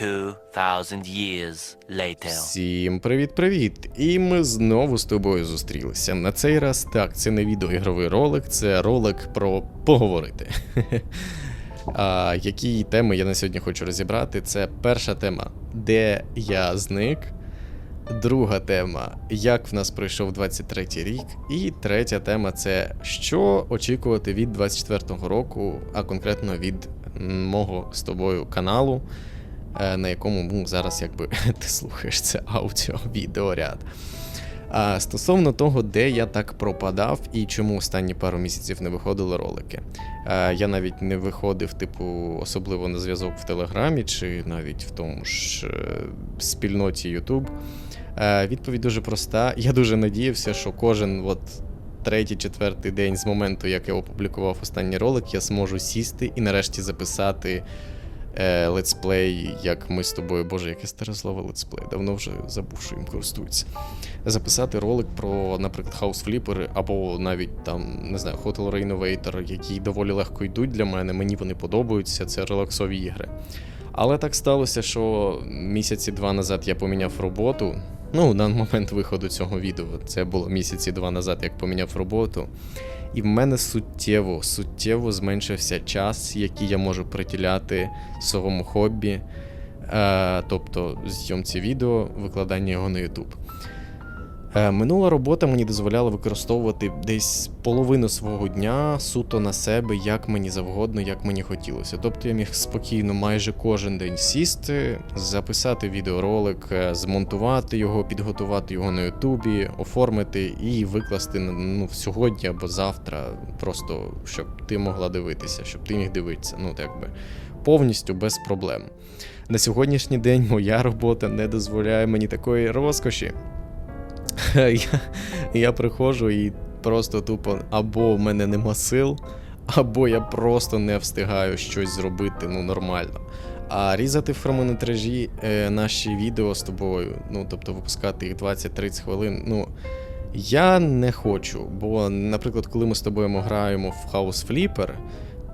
2,000 years later. Всім привіт-привіт! І ми знову з тобою зустрілися. На цей раз так, це не відеоігровий ролик, це ролик про поговорити. А, які теми я на сьогодні хочу розібрати? Це перша тема, де я зник. Друга тема, як в нас пройшов 23-й рік. І третя тема це що очікувати від 24-го року, а конкретно від мого з тобою каналу, на якому ну, зараз якби ти слухаєш це аудіо відеоряд. А стосовно того, де я так пропадав і чому останні пару місяців не виходили ролики. Е, я навіть не виходив, типу, особливо на зв'язок в Телеграмі чи навіть в тому ж е, спільноті YouTube. Е, Відповідь дуже проста. Я дуже надіявся, що кожен от третій, четвертий день з моменту, як я опублікував останній ролик, я зможу сісти і нарешті записати е, летсплей, як ми з тобою, боже, яке старе слово летсплей, давно вже забув, що їм користуються. Записати ролик про, наприклад, House Flipper або навіть там, не знаю, Hotel Renovator, які доволі легко йдуть для мене, мені вони подобаються, це релаксові ігри. Але так сталося, що місяці два назад я поміняв роботу. Ну, на момент виходу цього відео це було місяці два назад, як поміняв роботу. І в мене суттєво, суттєво зменшився час, який я можу приділяти своєму хобі, е, тобто зйомці відео, викладання його на YouTube. Е, Минула робота мені дозволяла використовувати десь половину свого дня суто на себе, як мені завгодно, як мені хотілося. Тобто я міг спокійно майже кожен день сісти, записати відеоролик, е, змонтувати його, підготувати його на Ютубі, оформити і викласти ну, сьогодні або завтра, просто щоб ти могла дивитися, щоб ти міг дивитися. Ну, так би повністю без проблем. На сьогоднішній день моя робота не дозволяє мені такої розкоші. я, я приходжу і просто тупо або в мене нема сил, або я просто не встигаю щось зробити ну нормально. А різати в хронометражі е, наші відео з тобою, ну тобто випускати їх 20-30 хвилин, ну. Я не хочу, бо, наприклад, коли ми з тобою граємо в House Flipper,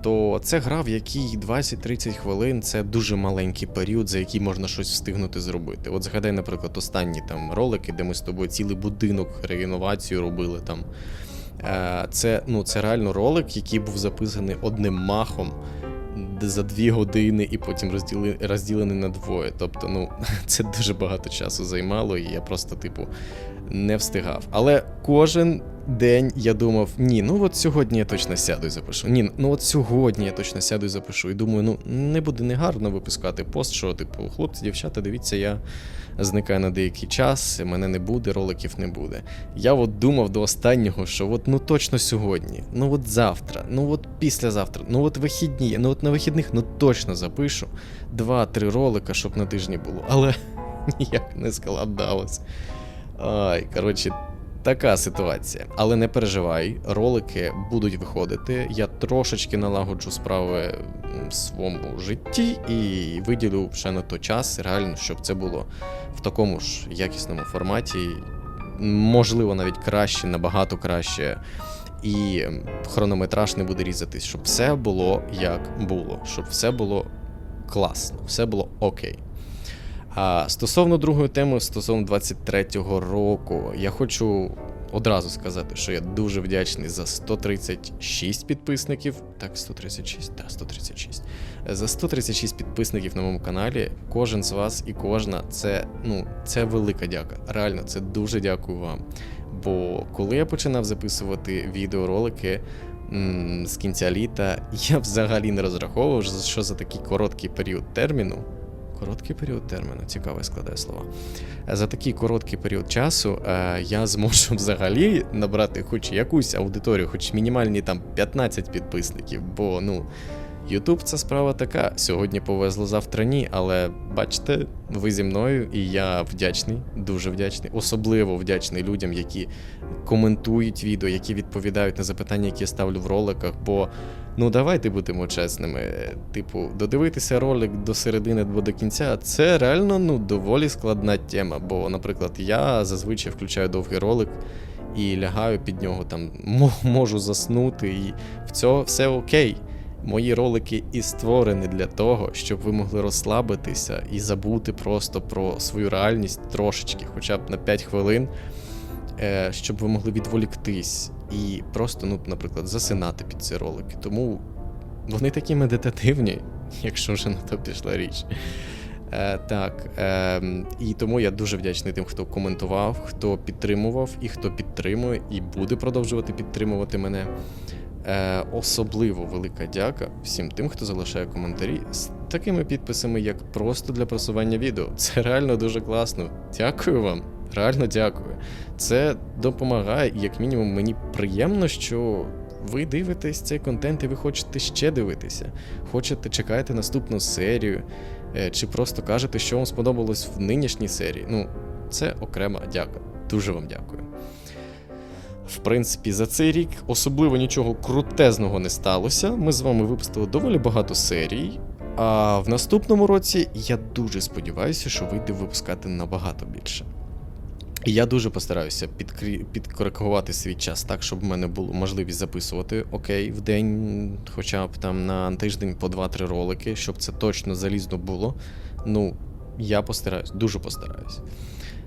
то це гра, в якій 20-30 хвилин це дуже маленький період, за який можна щось встигнути зробити. От згадай, наприклад, останні там ролики, де ми з тобою цілий будинок реновацію робили там. Е, Це, ну, це реально ролик, який був записаний одним махом за дві години і потім розділи, розділений на двоє. Тобто, ну, це дуже багато часу займало, і я просто, типу, не встигав. Але кожен день я думав: ні, ну от сьогодні я точно сяду і запишу. Ні, ну от сьогодні я точно сяду і запишу. І думаю, ну не буде негарно випускати пост, що, типу, хлопці, дівчата, дивіться, я зникаю на деякий час, мене не буде, роликів не буде. Я от думав до останнього, що от ну точно сьогодні, ну от завтра, ну от післязавтра, ну от вихідні, ну от на вихідних ну точно запишу два-три ролика, щоб на тижні було. Але ніяк не складалось. Ай, коротше, така ситуація. Але не переживай, ролики будуть виходити. Я трошечки налагоджу справи в своєму житті і виділю ще на то час, реально, щоб це було в такому ж якісному форматі. Можливо, навіть краще, набагато краще. І хронометраж не буде різатись, щоб все було як було, щоб все було класно, все було окей. А стосовно другої теми, стосовно 23-го року, я хочу одразу сказати, що я дуже вдячний за 136 підписників. Так, 136, так, 136. За 136 підписників на моєму каналі. Кожен з вас і кожна це, ну, це велика дяка. Реально, це дуже дякую вам. Бо коли я починав записувати відеоролики з кінця літа, я взагалі не розраховував, що за такий короткий період терміну. Короткий період терміну, цікаво я складаю слова. За такий короткий період часу е, я зможу взагалі набрати хоч якусь аудиторію, хоч мінімальні там 15 підписників, бо ну. Ютуб це справа така. Сьогодні повезло, завтра ні, але бачите, ви зі мною, і я вдячний, дуже вдячний, особливо вдячний людям, які коментують відео, які відповідають на запитання, які я ставлю в роликах. Бо ну давайте будемо чесними. Типу, додивитися ролик до середини або до кінця, це реально ну доволі складна тема. Бо, наприклад, я зазвичай включаю довгий ролик. І лягаю під нього, там можу заснути, і в цьому все окей. Мої ролики і створені для того, щоб ви могли розслабитися і забути просто про свою реальність трошечки, хоча б на 5 хвилин, е, щоб ви могли відволіктись і просто, ну, наприклад, засинати під ці ролики. Тому вони такі медитативні, якщо вже на то пішла річ. Е, так, е, і тому я дуже вдячний тим, хто коментував, хто підтримував і хто підтримує, і буде продовжувати підтримувати мене. Е, особливо велика дяка всім тим, хто залишає коментарі з такими підписами, як просто для просування відео. Це реально дуже класно. Дякую вам. Реально дякую. Це допомагає, як мінімум, мені приємно, що ви дивитесь цей контент і ви хочете ще дивитися. Хочете, чекаєте наступну серію, е, чи просто кажете, що вам сподобалось в нинішній серії. Ну, це окрема дяка. Дуже вам дякую. В принципі, за цей рік особливо нічого крутезного не сталося. Ми з вами випустили доволі багато серій. А в наступному році я дуже сподіваюся, що вийде випускати набагато більше. І я дуже постараюся підкрі... підкоригувати свій час так, щоб в мене було можливість записувати окей в день, хоча б там на тиждень по 2-3 ролики, щоб це точно залізно було. Ну, я постараюсь, дуже постараюсь.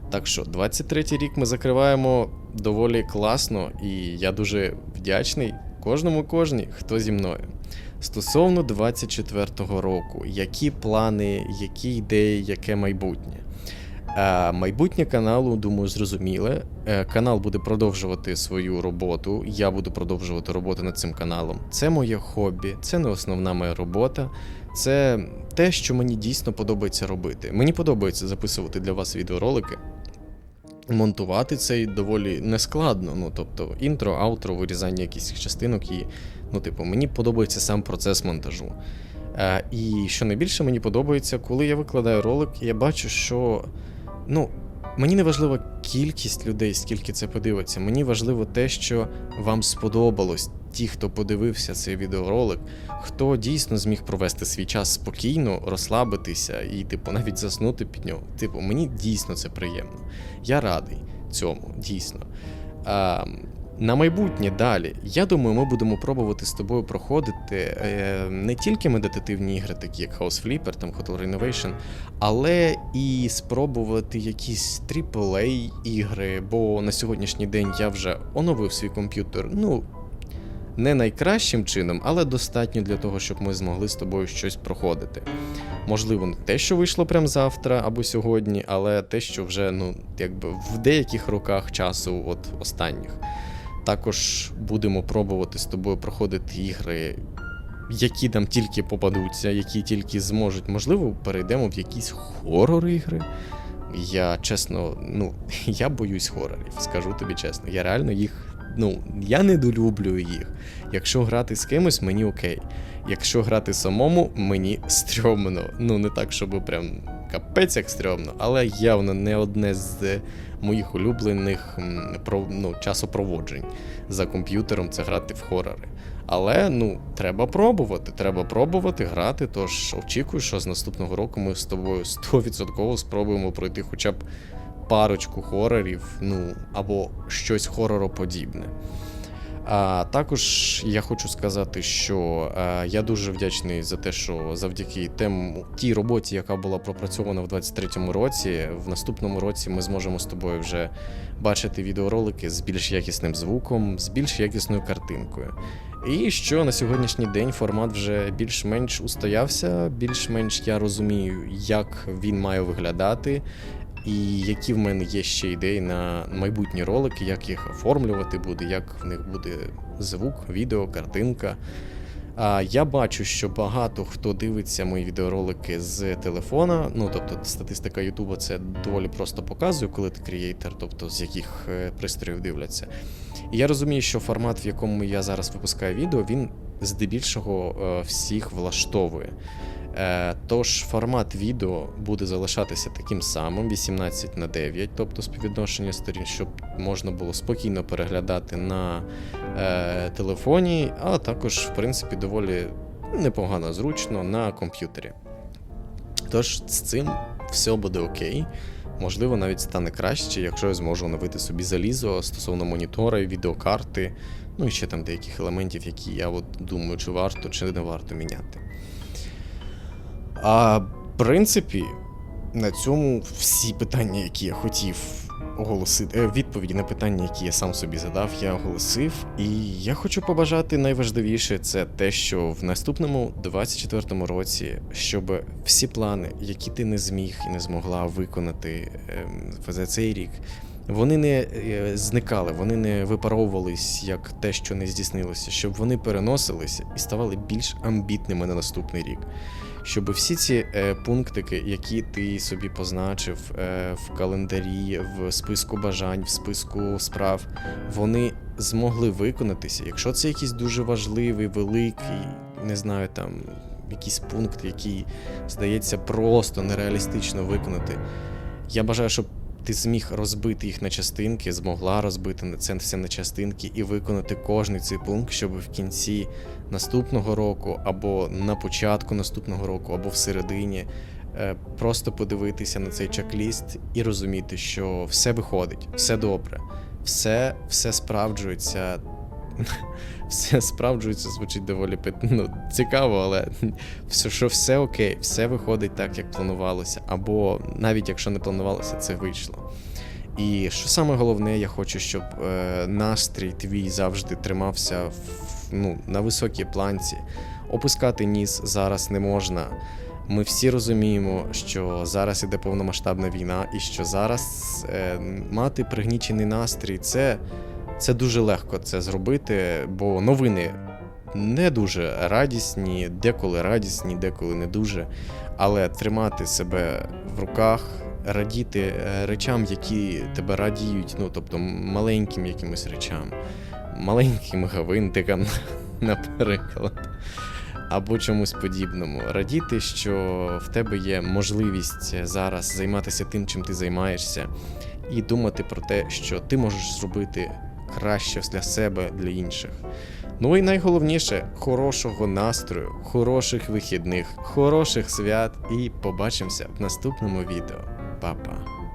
Так що, 23-й рік ми закриваємо доволі класно, і я дуже вдячний кожному кожній, хто зі мною. Стосовно 24-го року, які плани, які ідеї, яке майбутнє. Майбутнє каналу, думаю, зрозуміле. Е, Канал буде продовжувати свою роботу. Я буду продовжувати роботу над цим каналом. Це моє хобі, це не основна моя робота. Це те, що мені дійсно подобається робити. Мені подобається записувати для вас відеоролики. Монтувати це доволі нескладно. Ну, тобто, інтро, аутро, вирізання якихось частинок і. Ну, типу, мені подобається сам процес монтажу. Е, і що найбільше мені подобається, коли я викладаю ролик, я бачу, що ну, мені не важлива кількість людей, скільки це подивиться. Мені важливо те, що вам сподобалось, ті, хто подивився цей відеоролик, хто дійсно зміг провести свій час спокійно, розслабитися і, типу, навіть заснути під нього. Типу, мені дійсно це приємно. Я радий цьому, дійсно. А, на майбутнє далі. Я думаю, ми будемо пробувати з тобою проходити е, не тільки медитативні ігри, такі як House Flipper, там Hotel Renovation, але і спробувати якісь AAA ігри, бо на сьогоднішній день я вже оновив свій комп'ютер. Ну, не найкращим чином, але достатньо для того, щоб ми змогли з тобою щось проходити. Можливо, не те, що вийшло прямо завтра або сьогодні, але те, що вже ну, якби в деяких роках часу, от останніх. Також будемо пробувати з тобою проходити ігри, які нам тільки попадуться, які тільки зможуть. Можливо, перейдемо в якісь хорор-ігри. Я чесно, ну, я боюсь хорорів, скажу тобі чесно. Я реально їх. Ну, я недолюблюю їх. Якщо грати з кимось, мені окей. Якщо грати самому, мені стрьомно. Ну, не так, щоб прям капець як стрьомно, але явно не одне з моїх улюблених ну, часопроводжень за комп'ютером це грати в хорори. Але ну, треба пробувати. Треба пробувати грати. Тож очікую, що з наступного року ми з тобою 100% спробуємо пройти хоча б парочку хорорів, ну або щось хоророподібне. А також я хочу сказати, що е, я дуже вдячний за те, що завдяки тем, тій роботі, яка була пропрацьована в 23-му році, в наступному році ми зможемо з тобою вже бачити відеоролики з більш якісним звуком, з більш якісною картинкою. І що на сьогоднішній день формат вже більш-менш устоявся, більш-менш я розумію, як він має виглядати, і які в мене є ще ідеї на майбутні ролики, як їх оформлювати буде, як в них буде звук, відео, картинка. А я бачу, що багато хто дивиться мої відеоролики з телефона. Ну тобто статистика Ютуба це доволі просто показує, коли ти креатор, тобто з яких е, пристроїв дивляться. І я розумію, що формат, в якому я зараз випускаю відео, він здебільшого е, всіх влаштовує. Е, Тож формат відео буде залишатися таким самим: 18 на 9, тобто співвідношення сторін, щоб можна було спокійно переглядати на е, телефоні, а також, в принципі, доволі непогано зручно на комп'ютері. Тож з цим все буде окей. Можливо, навіть стане краще, якщо я зможу оновити собі залізо стосовно монітора і відеокарти. Ну і ще там деяких елементів, які я от думаю, чи варто, чи не варто міняти. А в принципі, на цьому всі питання, які я хотів оголосити, е, відповіді на питання, які я сам собі задав, я оголосив. І я хочу побажати найважливіше це те, що в наступному 24-му році, щоб всі плани, які ти не зміг і не змогла виконати ем, за цей рік, вони не е, зникали, вони не випаровувались як те, що не здійснилося, щоб вони переносилися і ставали більш амбітними на наступний рік. Щоб всі ці е, пунктики, які ти собі позначив е, в календарі, в списку бажань, в списку справ, вони змогли виконатися. Якщо це якийсь дуже важливий, великий, не знаю, там якийсь пункт, який здається просто нереалістично виконати. Я бажаю, щоб ти зміг розбити їх на частинки, змогла розбити це все на частинки і виконати кожний цей пункт, щоб в кінці наступного року, або на початку наступного року, або всередині е, просто подивитися на цей чек-ліст і розуміти, що все виходить, все добре, все, все справджується. Все справджується, звучить доволі ну, цікаво, але все, що все окей, все виходить так, як планувалося, або навіть якщо не планувалося, це вийшло. І що саме головне, я хочу, щоб е, настрій твій завжди тримався в, ну, на високій планці. Опускати ніс зараз не можна. Ми всі розуміємо, що зараз іде повномасштабна війна, і що зараз е, мати пригнічений настрій це, це дуже легко це зробити, бо новини не дуже радісні, деколи радісні, деколи не дуже. Але тримати себе в руках, радіти е, речам, які тебе радіють, ну тобто маленьким якимось речам, маленьким гавинтикам, наприклад, або чомусь подібному. Радіти, що в тебе є можливість зараз займатися тим, чим ти займаєшся, і думати про те, що ти можеш зробити краще для себе, для інших. Ну і найголовніше хорошого настрою, хороших вихідних, хороших свят і побачимося в наступному відео. Па-па.